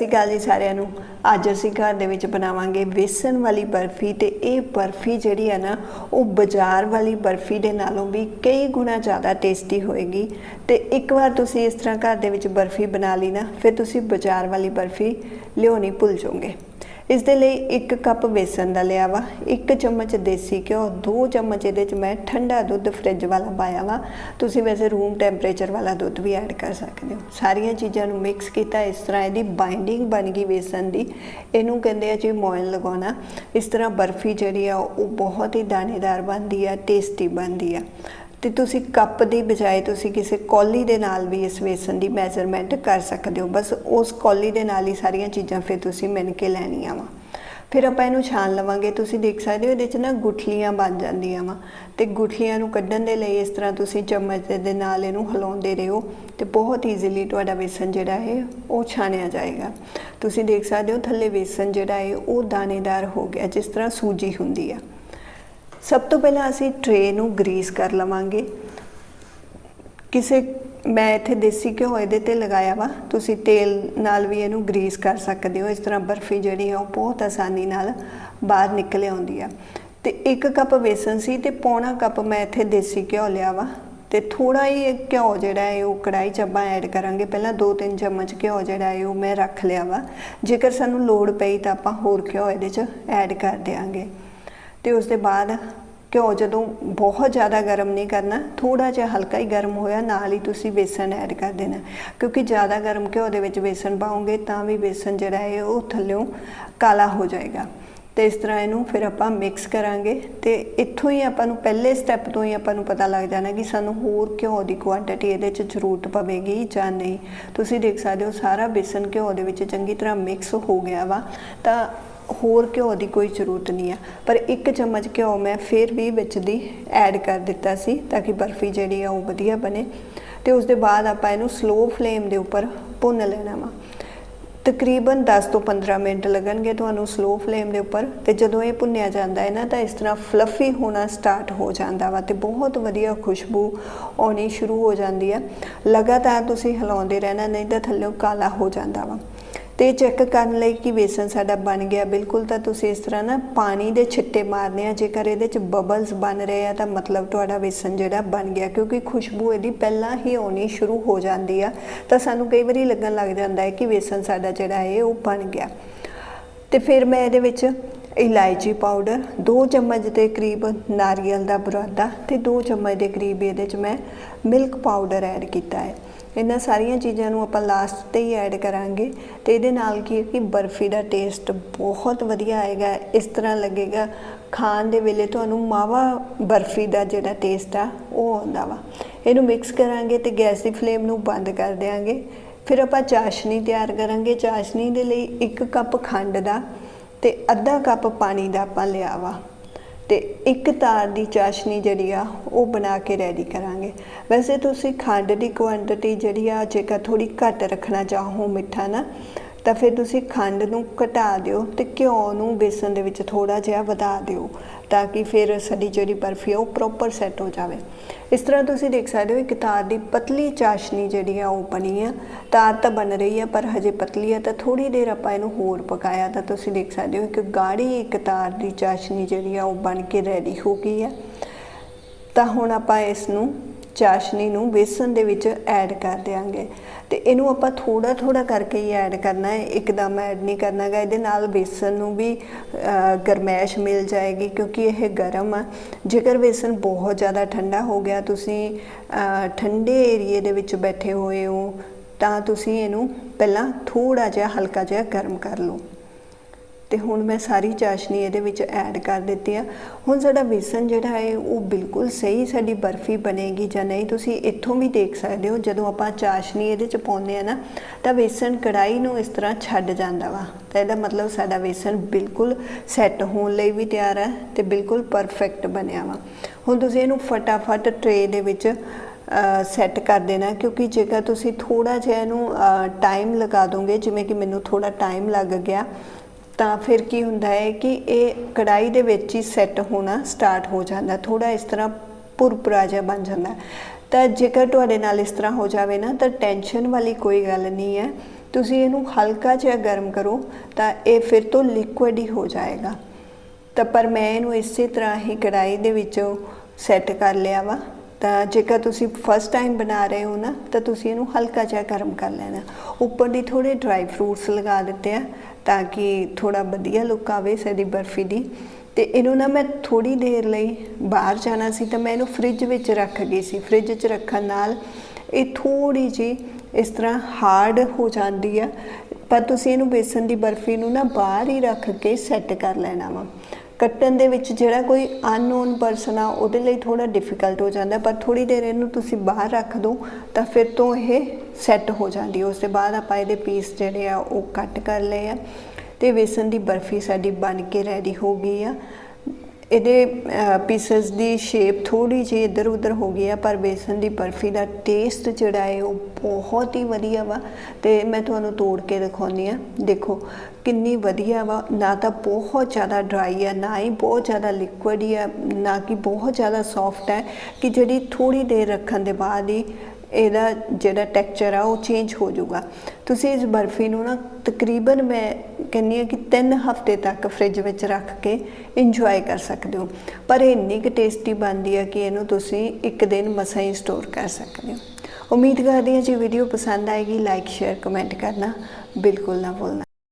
ਸ਼੍ਰੀ ਅਕਾਲ ਜੀ ਸਾਰਿਆਂ ਨੂੰ। ਅੱਜ ਅਸੀਂ ਘਰ ਦੇ ਵਿੱਚ ਬਣਾਵਾਂਗੇ ਵੇਸਣ ਵਾਲੀ ਬਰਫੀ ਤੇ ਇਹ ਬਰਫੀ ਜਿਹੜੀ ਹੈ ਨਾ, ਉਹ ਬਾਜ਼ਾਰ ਵਾਲੀ ਬਰਫੀ ਦੇ ਨਾਲੋਂ ਵੀ ਕਈ ਗੁਣਾ ਜ਼ਿਆਦਾ ਟੇਸਟੀ ਹੋਏਗੀ। ਤੇ ਇੱਕ ਵਾਰ ਤੁਸੀਂ ਇਸ ਤਰ੍ਹਾਂ ਘਰ ਦੇ ਵਿੱਚ ਬਰਫੀ ਬਣਾ ਲਈ ਨਾ, ਫਿਰ ਤੁਸੀਂ ਬਾਜ਼ਾਰ ਵਾਲੀ ਬਰਫੀ ਲਿਆਉਣੀ ਭੁੱਲ ਜਾਓਗੇ। ਇਸ ਦੇ ਲਈ 1 ਕੱਪ ਵੇਸਣ ਦਾ ਲਿਆ ਵਾ 1 ਚਮਚ ਦੇਸੀ ਘਿਓ 2 ਚਮਚ ਇਹਦੇ ਚ ਮੈਂ ਠੰਡਾ ਦੁੱਧ ਫ੍ਰਿਜ ਵਾਲਾ ਪਾਇਆ ਵਾ। ਤੁਸੀਂ ਵੈਸੇ ਰੂਮ ਟੈਂਪਰੇਚਰ ਵਾਲਾ ਦੁੱਧ ਵੀ ਐਡ ਕਰ ਸਕਦੇ ਹੋ। ਸਾਰੀਆਂ ਚੀਜ਼ਾਂ ਨੂੰ ਮਿਕਸ ਕੀਤਾ, ਇਸ ਤਰ੍ਹਾਂ ਇਹਦੀ ਬਾਈਂਡਿੰਗ ਬਣ ਗਈ ਵੇਸਣ ਦੀ। ਇਹਨੂੰ ਕਹਿੰਦੇ ਆ ਜੀ ਮੋਇਲ ਲਗਾਉਣਾ। ਇਸ ਤਰ੍ਹਾਂ ਬਰਫੀ ਜਿਹੜੀ ਆ, ਉਹ ਬਹੁਤ ਹੀ ਦਾਣੇਦਾਰ ਬਣਦੀ ਆ ਟੇਸਟੀ ਬਣਦੀ ਆ। ਤੇ ਤੁਸੀਂ ਕੱਪ ਦੀ ਬਜਾਏ ਤੁਸੀਂ ਕਿਸੇ ਕੌਲੀ ਦੇ ਨਾਲ ਵੀ ਇਸ ਵੇਸਣ ਦੀ ਮੈਜ਼ਰਮੈਂਟ ਕਰ ਸਕਦੇ ਹੋ। ਬਸ ਉਸ ਕੌਲੀ ਦੇ ਨਾਲ ਹੀ ਸਾਰੀਆਂ ਚੀਜ਼ਾਂ ਫਿਰ ਤੁਸੀਂ ਮਿਣ ਕੇ ਲੈਣੀਆਂ ਵਾ। ਫਿਰ ਆਪਾਂ ਇਹਨੂੰ ਛਾਣ ਲਵਾਂਗੇ। ਤੁਸੀਂ ਦੇਖ ਸਕਦੇ ਹੋ ਇਹਦੇ 'ਚ ਨਾ ਗੁਠਲੀਆਂ ਬਣ ਜਾਂਦੀਆਂ ਵਾ। ਤੇ ਗੁਠਲੀਆਂ ਨੂੰ ਕੱਢਣ ਦੇ ਲਈ ਇਸ ਤਰ੍ਹਾਂ ਤੁਸੀਂ ਚਮਚ ਦੇ ਨਾਲ ਇਹਨੂੰ ਹਿਲਾਉਂਦੇ ਰਹੋ ਤੇ ਬਹੁਤ ਈਜ਼ੀਲੀ ਤੁਹਾਡਾ ਵੇਸਣ ਜਿਹੜਾ ਹੈ ਉਹ ਛਾਣਿਆ ਜਾਏਗਾ। ਤੁਸੀਂ ਦੇਖ ਸਕਦੇ ਹੋ ਥੱਲੇ ਵੇਸਣ ਜਿਹੜਾ ਹੈ ਉਹ ਦਾਣੇਦਾਰ ਹੋ ਗਿਆ, ਜਿਸ ਤਰ੍ਹਾਂ ਸੂਜੀ ਹੁੰਦੀ ਆ। ਸਭ ਤੋਂ ਪਹਿਲਾਂ ਅਸੀਂ ਟਰੇ ਨੂੰ ਗਰੀਸ ਕਰ ਲਵਾਂਗੇ। ਕਿਸੇ, ਮੈਂ ਇੱਥੇ ਦੇਸੀ ਘਿਓ ਇਹਦੇ ਤੇ ਲਗਾਇਆ ਵਾ। ਤੁਸੀਂ ਤੇਲ ਨਾਲ ਵੀ ਇਹਨੂੰ ਗਰੀਸ ਕਰ ਸਕਦੇ ਹੋ। ਇਸ ਤਰ੍ਹਾਂ ਬਰਫੀ ਜਿਹੜੀ ਆ ਉਹ ਬਹੁਤ ਆਸਾਨੀ ਨਾਲ ਬਾਹਰ ਨਿਕਲ ਆਉਂਦੀ ਆ। ਤੇ 1 ਕੱਪ ਵੇਸਣ ਸੀ ਤੇ ਪੌਣਾ ਕੱਪ ਮੈਂ ਇੱਥੇ ਦੇਸੀ ਘਿਓ ਲਿਆ ਵਾ। ਤੇ ਥੋੜਾ ਹੀ ਘਿਓ ਜਿਹੜਾ ਹੈ ਉਹ ਕੜਾਈ 'ਚ ਆਪਾਂ ਐਡ ਕਰਾਂਗੇ। ਪਹਿਲਾਂ 2-3 ਚਮਚ ਘਿਓ ਜਿਹੜਾ ਹੈ ਉਹ ਮੈਂ ਰੱਖ ਲਿਆ ਵਾ। ਜੇਕਰ ਸਾਨੂੰ ਲੋੜ ਪਈ ਤਾਂ ਆਪਾਂ ਹੋਰ ਘਿਓ ਇਹਦੇ 'ਚ ਐਡ ਕਰ ਦੇਾਂਗੇ ਤੇ ਉਸ ਦੇ ਬਾਅਦ ਘਿਓ ਜਦੋਂ ਬਹੁਤ ਜ਼ਿਆਦਾ ਗਰਮ ਨਹੀਂ ਕਰਨਾ ਥੋੜਾ ਜਿਹਾ ਹਲਕਾ ਹੀ ਗਰਮ ਹੋਇਆ, ਨਾਲ ਹੀ ਤੁਸੀਂ ਬੇਸਨ ਐਡ ਕਰ ਦੇਣਾ। ਕਿਉਂਕਿ ਜ਼ਿਆਦਾ ਗਰਮ ਘਿਓ ਦੇ ਵਿੱਚ ਬੇਸਨ ਪਾਉਂਗੇ ਤਾਂ ਵੀ ਬੇਸਨ ਜਿਹੜਾ ਹੈ ਉਹ ਥੱਲਿਓਂ ਕਾਲਾ ਹੋ ਜਾਏਗਾ। ਤੇ ਇਸ ਤਰ੍ਹਾਂ ਇਹਨੂੰ ਫਿਰ ਆਪਾਂ ਮਿਕਸ ਕਰਾਂਗੇ ਤੇ ਇੱਥੋਂ ਹੀ ਆਪਾਂ ਨੂੰ ਪਹਿਲੇ ਸਟੈਪ ਤੋਂ ਹੀ ਆਪਾਂ ਨੂੰ ਪਤਾ ਲੱਗ ਜਾਣਾ ਕਿ ਸਾਨੂੰ ਹੋਰ ਘਿਓ ਦੀ ਕੁਆਂਟੀਟੀ ਇਹਦੇ 'ਚ ਜ਼ਰੂਰਤ ਪਵੇਗੀ ਜਾਂ ਨਹੀਂ। ਤੁਸੀਂ ਦੇਖ ਸਕਦੇ ਹੋ ਸਾਰਾ ਬੇਸਨ ਘਿਓ ਦੇ ਵਿੱਚ ਚੰਗੀ ਤਰ੍ਹਾਂ ਮਿਕਸ ਹੋ ਗਿਆ ਵਾ। ਤਾਂ ਹੋਰ ਘਿਓ ਦੀ ਕੋਈ ਜ਼ਰੂਰਤ ਨਹੀਂ ਆ। ਪਰ ਇੱਕ ਚਮਚ ਘਿਓ ਮੈਂ ਫਿਰ ਵੀ ਵਿੱਚ ਦੀ ਐਡ ਕਰ ਦਿੱਤਾ ਸੀ ਤਾਂ ਕਿ ਬਰਫੀ ਜਿਹੜੀ ਆ ਉਹ ਵਧੀਆ ਬਣੇ। ਤੇ ਉਸ ਦੇ ਬਾਅਦ ਆਪਾਂ ਇਹਨੂੰ ਸਲੋ ਫਲੇਮ ਦੇ ਉੱਪਰ ਭੁੰਨ ਲੈਣਾ ਵਾ। ਤਕਰੀਬਨ 10 ਤੋਂ 15 ਮਿੰਟ ਲੱਗਣਗੇ ਤੁਹਾਨੂੰ ਸਲੋ ਫਲੇਮ ਦੇ ਉੱਪਰ। ਤੇ ਜਦੋਂ ਇਹ ਭੁੰਨਿਆ ਜਾਂਦਾ ਹੈ ਨਾ ਤਾਂ ਇਸ ਤਰ੍ਹਾਂ ਫਲਫੀ ਹੋਣਾ ਸਟਾਰਟ ਹੋ ਜਾਂਦਾ ਵਾ ਤੇ ਬਹੁਤ ਵਧੀਆ ਖੁਸ਼ਬੂ ਆਉਣੀ ਸ਼ੁਰੂ ਹੋ ਜਾਂਦੀ ਆ। ਲਗਾਤਾਰ ਤੁਸੀਂ ਹਿਲਾਉਂਦੇ ਰਹਿਣਾ, ਨਹੀਂ ਤਾਂ ਥੱਲੇ ਕਾਲਾ ਹੋ ਜਾਂਦਾ ਵਾ। ਤੇ ਚੈੱਕ ਕਰਨ ਲਈ ਕਿ ਵੇਸਣ ਸਾਡਾ ਬਣ ਗਿਆ। ਬਿਲਕੁਲ ਤਾਂ ਤੁਸੀਂ ਇਸ ਤਰ੍ਹਾਂ ਨਾ ਪਾਣੀ ਦੇ ਛਿੱਟੇ ਮਾਰਨੇ ਆ। ਜੇਕਰ ਇਹਦੇ ਚ ਬਬਲਸ ਬਣ ਰਹੇ ਆ ਤਾਂ ਮਤਲਬ ਤੁਹਾਡਾ ਵੇਸਣ ਜਿਹੜਾ ਬਣ ਗਿਆ, ਕਿਉਂਕਿ ਖੁਸ਼ਬੂ ਇਹਦੀ ਪਹਿਲਾਂ ਹੀ ਆਉਣੀ ਸ਼ੁਰੂ ਹੋ ਜਾਂਦੀ ਆ। ਤਾਂ ਸਾਨੂੰ ਕਈ ਵਾਰੀ ਲੱਗਣ ਲੱਗ ਜਾਂਦਾ ਹੈ ਕਿ ਵੇਸਣ ਸਾਡਾ ਜਿਹੜਾ ਹੈ ਉਹ ਬਣ ਗਿਆ। ਤੇ ਫਿਰ ਮੈਂ ਇਹਦੇ ਵਿੱਚ ਇਲਾਇਚੀ ਪਾਊਡਰ 2 ਚਮਚ ਦੇ ਕਰੀਬ ਨਾਰੀਅਲ ਦਾ ਬੁਰਾਦਾ ਤੇ 2 ਚਮਚ ਦੇ ਕਰੀਬ ਇਹਦੇ ਚ ਮੈਂ ਮਿਲਕ ਪਾਊਡਰ ਐਡ ਕੀਤਾ ਹੈ। ਇਹਨਾਂ ਸਾਰੀਆਂ ਚੀਜ਼ਾਂ ਨੂੰ ਆਪਾਂ ਲਾਸਟ ਤੇ ਹੀ ਐਡ ਕਰਾਂਗੇ ਤੇ ਇਹਦੇ ਨਾਲ ਕੀ ਹੈ ਕਿ ਬਰਫੀ ਦਾ ਟੇਸਟ ਬਹੁਤ ਵਧੀਆ ਆਏਗਾ, ਇਸ ਤਰ੍ਹਾਂ ਲੱਗੇਗਾ। ਖਾਣ ਦੇ ਵੇਲੇ ਤੁਹਾਨੂੰ ਮਾਵਾ ਬਰਫੀ ਦਾ ਜਿਹੜਾ ਟੇਸਟ ਆ, ਉਹ ਆਉਂਦਾ ਵਾ। ਇਹਨੂੰ ਮਿਕਸ ਕਰਾਂਗੇ ਤੇ ਗੈਸ ਦੀ ਫਲੇਮ ਨੂੰ ਬੰਦ ਕਰ ਦੇਵਾਂਗੇ ਫਿਰ ਆਪਾਂ ਚਾਸ਼ਨੀ ਤਿਆਰ ਕਰਾਂਗੇ। ਚਾਸ਼ਨੀ ਦੇ ਲਈ 1 ਕੱਪ ਖੰਡ ਦਾ ਤੇ ਅੱਧਾ ਕੱਪ ਪਾਣੀ ਦਾ ਆਪਾਂ ਲਿਆ ਵਾ। ਤੇ ਇੱਕ ਤਾਰ ਦੀ ਚਾਸ਼ਨੀ ਜਿਹੜੀ ਆ, ਉਹ ਬਣਾ ਕੇ ਰੈਡੀ ਕਰਾਂਗੇ। ਵੈਸੇ ਤੁਸੀਂ ਖੰਡ ਦੀ ਕੁਆਂਟੀਟੀ ਜਿਹੜੀ ਆ, ਜੇਕਰ ਥੋੜੀ ਘੱਟ ਰੱਖਣਾ ਚਾਹੋ ਮਿੱਠਾ ਨਾ ਤਾਂ ਫਿਰ ਤੁਸੀਂ ਖੰਡ ਨੂੰ ਘਟਾ ਦਿਓ ਤੇ ਘਿਓ ਨੂੰ ਬੇਸਨ ਦੇ ਵਿੱਚ ਥੋੜਾ ਜਿਹਾ ਵਧਾ ਦਿਓ ਤਾਂ ਕਿ ਫਿਰ ਸਾਡੀ ਜਿਹੜੀ ਬਰਫੀ ਆ ਉਹ ਪ੍ਰੋਪਰ ਸੈੱਟ ਹੋ ਜਾਵੇ। ਇਸ ਤਰ੍ਹਾਂ ਤੁਸੀਂ ਦੇਖ ਸਕਦੇ ਹੋ ਇੱਕ ਤਾਰ ਦੀ ਪਤਲੀ ਚਾਸ਼ਨੀ ਜਿਹੜੀ ਆ ਉਹ ਬਣੀ ਆ। ਤਾਰ ਤਾਂ ਬਣ ਰਹੀ ਆ ਪਰ ਹਜੇ ਪਤਲੀ ਆ ਤਾਂ ਥੋੜੀ ਦੇਰ ਆਪਾਂ ਇਹਨੂੰ ਹੋਰ ਪਕਾਇਆ ਤਾਂ ਤੁਸੀਂ ਦੇਖ ਸਕਦੇ ਹੋ ਕਿ ਗਾੜੀ ਇੱਕ ਤਾਰ ਦੀ ਚਾਸ਼ਨੀ ਜਿਹੜੀ ਆ ਉਹ ਬਣ ਕੇ ਰੈਡੀ ਹੋ ਗਈ ਆ। ਤਾਂ ਹੁਣ ਆਪਾਂ ਇਸ ਨੂੰ ਚਾਸ਼ਨੀ ਨੂੰ ਬੇਸਨ ਦੇ ਵਿੱਚ ਐਡ ਕਰ ਦੇਾਂਗੇ ਤੇ ਇਹਨੂੰ ਆਪਾਂ ਥੋੜਾ ਥੋੜਾ ਕਰਕੇ ਹੀ ਐਡ ਕਰਨਾ ਹੈ। ਇੱਕਦਮ ਐਡ ਨਹੀਂ ਕਰਨਾਗਾ। ਇਹਦੇ ਨਾਲ ਬੇਸਨ ਨੂੰ ਵੀ ਗਰਮੈਸ਼ ਮਿਲ ਜਾਏਗੀ ਕਿਉਂਕਿ ਇਹ ਗਰਮ ਆ। ਜੇਕਰ ਬੇਸਨ ਬਹੁਤ ਜ਼ਿਆਦਾ ਠੰਡਾ ਹੋ ਗਿਆ, ਤੁਸੀਂ ਠੰਡੇ ਏਰੀਏ ਦੇ ਵਿੱਚ ਬੈਠੇ ਹੋਏ ਹੋ, ਤਾਂ ਤੁਸੀਂ ਇਹਨੂੰ ਪਹਿਲਾਂ ਥੋੜਾ ਜਿਹਾ ਹਲਕਾ ਜਿਹਾ ਗਰਮ ਕਰ ਲਓ। ਤੇ ਹੁਣ ਮੈਂ ਸਾਰੀ ਚਾਸ਼ਨੀ ਇਹਦੇ ਵਿੱਚ ਐਡ ਕਰ ਦਿੱਤੀ ਆ। ਹੁਣ ਸਾਡਾ ਬੇਸਨ ਜਿਹੜਾ ਹੈ, ਉਹ ਬਿਲਕੁਲ ਸਹੀ ਸਾਡੀ ਬਰਫੀ ਬਣੇਗੀ ਜਾਂ ਨਹੀਂ, ਤੁਸੀਂ ਇੱਥੋਂ ਵੀ ਦੇਖ ਸਕਦੇ ਹੋ, ਜਦੋਂ ਆਪਾਂ ਚਾਸ਼ਨੀ ਇਹਦੇ ਚ ਪਾਉਂਦੇ ਆ ਨਾ, ਤਾਂ ਬੇਸਨ ਕੜਾਈ ਨੂੰ ਇਸ ਤਰ੍ਹਾਂ ਛੱਡ ਜਾਂਦਾ ਵਾ। ਤਾਂ ਇਹਦਾ ਮਤਲਬ ਸਾਡਾ ਬੇਸਨ ਬਿਲਕੁਲ ਸੈੱਟ ਹੋਣ ਲਈ ਵੀ ਤਿਆਰ ਹੈ ਤੇ ਬਿਲਕੁਲ ਪਰਫੈਕਟ ਬਣਿਆ ਵਾ। ਹੁਣ ਤੁਸੀਂ ਇਹਨੂੰ ਫਟਾਫਟ ਟਰੇ ਦੇ ਵਿੱਚ ਸੈੱਟ ਕਰ ਦੇਣਾ, ਕਿਉਂਕਿ ਜੇਕਰ ਤੁਸੀਂ ਥੋੜਾ ਜਿਹਾ ਇਹਨੂੰ ਟਾਈਮ ਲਗਾ ਦੋਗੇ, ਜਿਵੇਂ ਕਿ ਮੈਨੂੰ ਥੋੜਾ ਟਾਈਮ ਲੱਗ ਗਿਆ ਤਾਂ ਫਿਰ ਕੀ ਹੁੰਦਾ ਹੈ ਕਿ ਇਹ ਕੜਾਈ ਦੇ ਵਿੱਚ ਹੀ ਸੈੱਟ ਹੋਣਾ ਸਟਾਰਟ ਹੋ ਜਾਂਦਾ ਥੋੜਾ ਇਸ ਤਰ੍ਹਾਂ ਪੁਰਪੁਰਾ ਜਿਹਾ ਬਣ ਜਾਂਦਾ। ਤਾਂ ਜੇਕਰ ਤੁਹਾਡੇ ਨਾਲ ਇਸ ਤਰ੍ਹਾਂ ਹੋ ਜਾਵੇ ਨਾ, ਤਾਂ ਟੈਨਸ਼ਨ ਵਾਲੀ ਕੋਈ ਗੱਲ ਨਹੀਂ ਹੈ। ਤੁਸੀਂ ਇਹਨੂੰ ਹਲਕਾ ਜਿਹਾ ਗਰਮ ਕਰੋ, ਤਾਂ ਇਹ ਫਿਰ ਤੋਂ ਲਿਕੁਇਡ ਹੀ ਹੋ ਜਾਏਗਾ। ਤਾਂ ਪਰ ਮੈਂ ਇਹਨੂੰ ਇਸੇ ਤਰ੍ਹਾਂ ਹੀ ਕੜਾਈ ਦੇ ਵਿੱਚ ਸੈੱਟ ਕਰ ਲਿਆ ਵਾ। ਤਾਂ ਜੇਕਰ ਤੁਸੀਂ ਫਸਟ ਟਾਈਮ ਬਣਾ ਰਹੇ ਹੋ ਨਾ, ਤਾਂ ਤੁਸੀਂ ਇਹਨੂੰ ਹਲਕਾ ਜਿਹਾ ਗਰਮ ਕਰ ਲੈਣਾ। ਉੱਪਰ ਦੀ ਥੋੜੇ ਡਰਾਈ ਫਰੂਟਸ ਲਗਾ ਦਿੱਤੇ ਆ। ਤਾਂ ਕਿ ਥੋੜਾ ਵਧੀਆ ਲੁੱਕ ਆਵੇ ਸਾਡੀ ਬਰਫੀ ਦੀ। ਤੇ ਇਹਨੂੰ ਨਾ ਮੈਂ ਥੋੜੀ ਦੇਰ ਲਈ ਬਾਹਰ ਜਾਣਾ ਸੀ ਤਾਂ ਮੈਂ ਇਹਨੂੰ ਫ੍ਰਿਜ ਵਿੱਚ ਰੱਖ ਗਈ ਸੀ। ਫ੍ਰਿਜ 'ਚ ਰੱਖਣ ਨਾਲ ਇਹ ਥੋੜੀ ਜੀ ਇਸ ਤਰ੍ਹਾਂ ਹਾਰਡ ਹੋ ਜਾਂਦੀ ਆ। ਪਰ ਤੁਸੀਂ ਇਹਨੂੰ ਬੇਸਨ ਦੀ ਬਰਫੀ ਨੂੰ ਨਾ ਬਾਹਰ ਹੀ ਰੱਖ ਕੇ ਸੈੱਟ ਕਰ ਲੈਣਾ ਵਾ। ਕੱਟਣ ਦੇ ਵਿੱਚ ਜਿਹੜਾ ਕੋਈ ਅਨਨੋਨ ਪਰਸਨ ਆ, ਉਹਦੇ ਲਈ ਥੋੜਾ ਡਿਫਿਕਲਟ ਹੋ ਜਾਂਦਾ, ਪਰ ਥੋੜੀ ਦੇਰ ਇਹਨੂੰ ਤੁਸੀਂ ਬਾਹਰ ਰੱਖ ਦਿਓ ਤਾਂ ਫਿਰ ਤੋਂ ਇਹ ਸੈੱਟ ਹੋ ਜਾਂਦੀ ਉਸ ਤੋਂ ਬਾਅਦ ਆਪਾਂ ਇਹਦੇ ਪੀਸ ਜਿਹੜੇ ਆ, ਉਹ ਕੱਟ ਕਰ ਲਏ ਆ ਤੇ ਬੇਸਨ ਦੀ ਬਰਫੀ ਸਾਡੀ ਬਣ ਕੇ ਰੈਡੀ ਹੋ ਗਈ ਆ। ਇਹਦੇ ਪੀਸਸ ਦੀ ਸ਼ੇਪ ਥੋੜੀ ਜਿਹੀ ਇੱਧਰ ਉੱਧਰ ਹੋ ਗਈ ਆ, ਪਰ ਬੇਸਨ ਦੀ ਬਰਫੀ ਦਾ ਟੇਸਟ ਜਿਹੜਾ ਹੈ ਉਹ ਬਹੁਤ ਹੀ ਵਧੀਆ ਵਾ। ਤੇ ਮੈਂ ਤੁਹਾਨੂੰ ਤੋੜ ਕੇ ਦਿਖਾਉਣੀ ਆ ਦੇਖੋ, ਕਿੰਨੀ ਵਧੀਆ ਵਾ। ਨਾ ਤਾਂ ਬਹੁਤ ਜ਼ਿਆਦਾ ਡਰਾਈ ਆ, ਨਾ ਹੀ ਬਹੁਤ ਜ਼ਿਆਦਾ ਲਿਕੁਇਡ ਹੀ ਆ, ਨਾ ਕਿ ਬਹੁਤ ਜ਼ਿਆਦਾ ਸੌਫਟ ਹੈ, ਕਿ ਜਿਹੜੀ ਥੋੜੀ ਦੇਰ ਰੱਖਣ ਦੇ ਬਾਅਦ ਹੀ ਇਹਦਾ ਜਿਹੜਾ ਟੈਕਸਚਰ ਆ, ਉਹ ਚੇਂਜ ਹੋ ਜਾਊਗਾ। ਤੁਸੀਂ ਇਸ ਬਰਫੀ ਨੂੰ ਨਾ ਤਕਰੀਬਨ ਮੈਂ ਕਹਿੰਨੀ ਆ ਕਿ 3 ਹਫ਼ਤੇ ਤੱਕ ਫ੍ਰਿਜ ਵਿੱਚ ਰੱਖ ਕੇ ਇੰਜੋਏ ਕਰ ਸਕਦੇ ਹੋ। ਪਰ ਇਹ ਇੰਨੀ ਕੁ ਟੇਸਟੀ ਬਣਦੀ ਆ ਕਿ ਇਹਨੂੰ ਤੁਸੀਂ ਇੱਕ ਦਿਨ ਮਸਾਂ ਹੀ ਸਟੋਰ ਕਰ ਸਕਦੇ ਹੋ। ਉਮੀਦ ਕਰਦੀ ਹਾਂ ਜੇ ਵੀਡੀਓ ਪਸੰਦ ਆਏਗੀ ਲਾਈਕ ਸ਼ੇਅਰ ਕਮੈਂਟ ਕਰਨਾ ਬਿਲਕੁਲ ਨਾ ਭੁੱਲਣਾ।